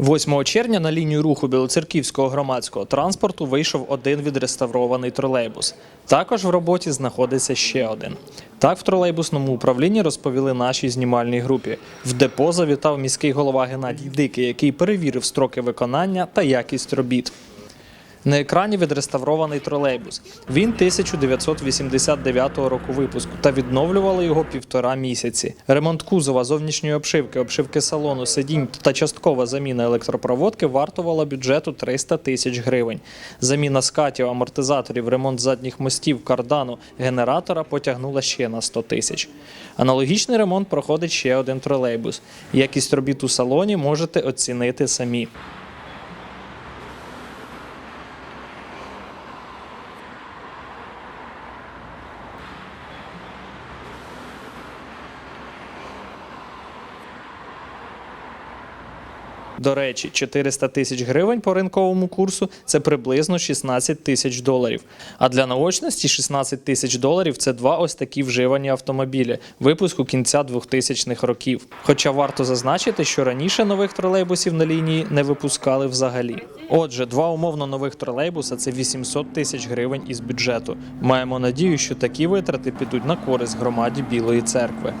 8 червня на лінію руху білоцерківського громадського транспорту вийшов один відреставрований тролейбус. Також в роботі знаходиться ще один. Так в тролейбусному управлінні розповіли нашій знімальній групі. В депо завітав міський голова Геннадій Дикий, який перевірив строки виконання та якість робіт. На екрані відреставрований тролейбус. Він 1989 року випуску та відновлювали його півтора місяці. Ремонт кузова, зовнішньої обшивки, обшивки салону, сидінь та часткова заміна електропроводки вартувала бюджету 300 тисяч гривень. Заміна скатів, амортизаторів, ремонт задніх мостів, кардану, генератора потягнула ще на 100 тисяч. Аналогічний ремонт проходить ще один тролейбус. Якість робіт у салоні можете оцінити самі. До речі, 400 тисяч гривень по ринковому курсу це приблизно 16 тисяч доларів. А для наочності 16 тисяч доларів це два ось такі вживані автомобілі випуску кінця 2000-х років. Хоча варто зазначити, що раніше нових тролейбусів на лінії не випускали взагалі. Отже, два умовно нових тролейбуса це 800 тисяч гривень із бюджету. Маємо надію, що такі витрати підуть на користь громаді Білої церкви.